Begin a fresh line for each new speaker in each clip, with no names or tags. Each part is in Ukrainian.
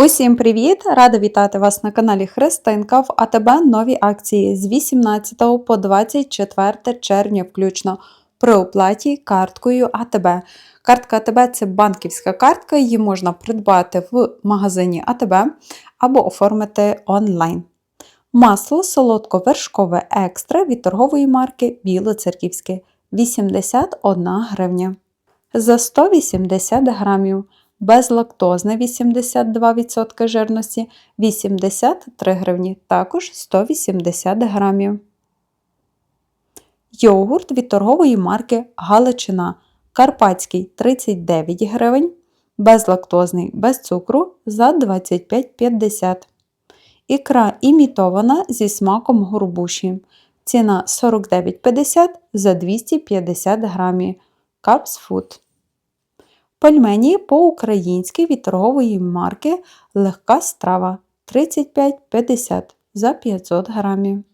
Усім привіт! Рада вітати вас на каналі Христинка в АТБ нові акції з 18 по 24 червня включно при оплаті карткою АТБ. Картка АТБ це банківська картка, її можна придбати в магазині АТБ або оформити онлайн. Масло солодко-вершкове екстра від торгової марки Білоцерківське 81 гривня. За 180 грамів безлактозне 82% жирності 83 гривні, також 180 грамів. Йогурт від торгової марки Галичина Карпатський 39 гривень, безлактозний без цукру за 25,50 Ікра імітована зі смаком горбуші. Ціна 49,50 за 250 грамів. Cups Food. Пельмені по-українськи від торгової марки Легка страва 35,50 за 500 грамів.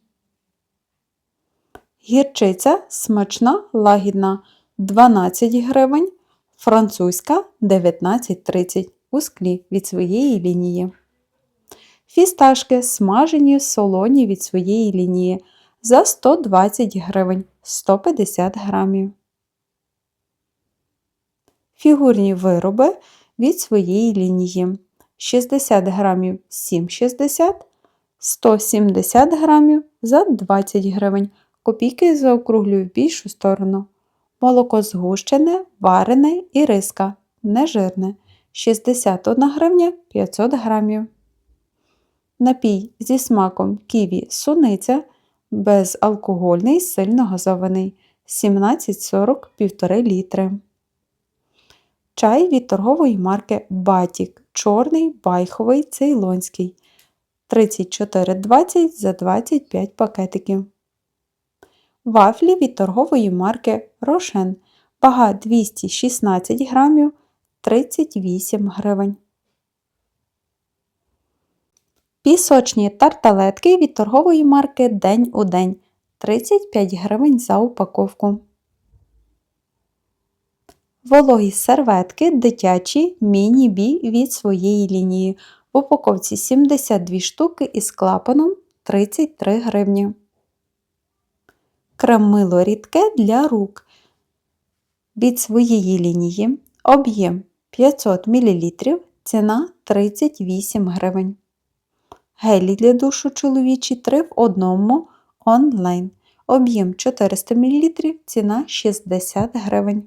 Гірчиця смачна лагідна 12 гривень, французька 19,30 у склі від своєї лінії. Фісташки смажені солоні від своєї лінії за 120 гривень 150 грамів фігурні вироби від своєї лінії 60 грамів 7,60, 170 грамів за 20 гривень. Копійки заокруглюю в більшу сторону. Молоко згущене, варене і риска нежирне 61 гривня 500 грамів. Напій зі смаком ківі суниця безалкогольний сильно газований 17,40 1,5 літри. Чай від торгової марки Батік. Чорний байховий цейлонський. 34,20 за 25 пакетиків. Вафлі від торгової марки Рошен. Вага 216 грамів 38 гривень. Пісочні тарталетки від торгової марки День у день 35 гривень за упаковку. Вологі серветки дитячі міні-бі від своєї лінії. В упаковці 72 штуки із клапаном 33 гривні. Крем рідке для рук. Від своєї лінії. Об'єм 500 мл. Ціна 38 гривень. Гелі для душу чоловічі 3 в одному онлайн. Об'єм 400 мл. Ціна 60 гривень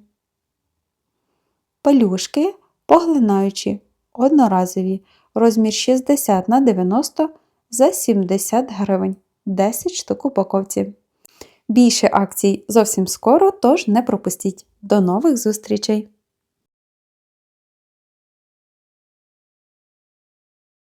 пелюшки, поглинаючі, одноразові, розмір 60 на 90 за 70 гривень, 10 штук упаковці. Більше акцій зовсім скоро, тож не пропустіть. До нових зустрічей!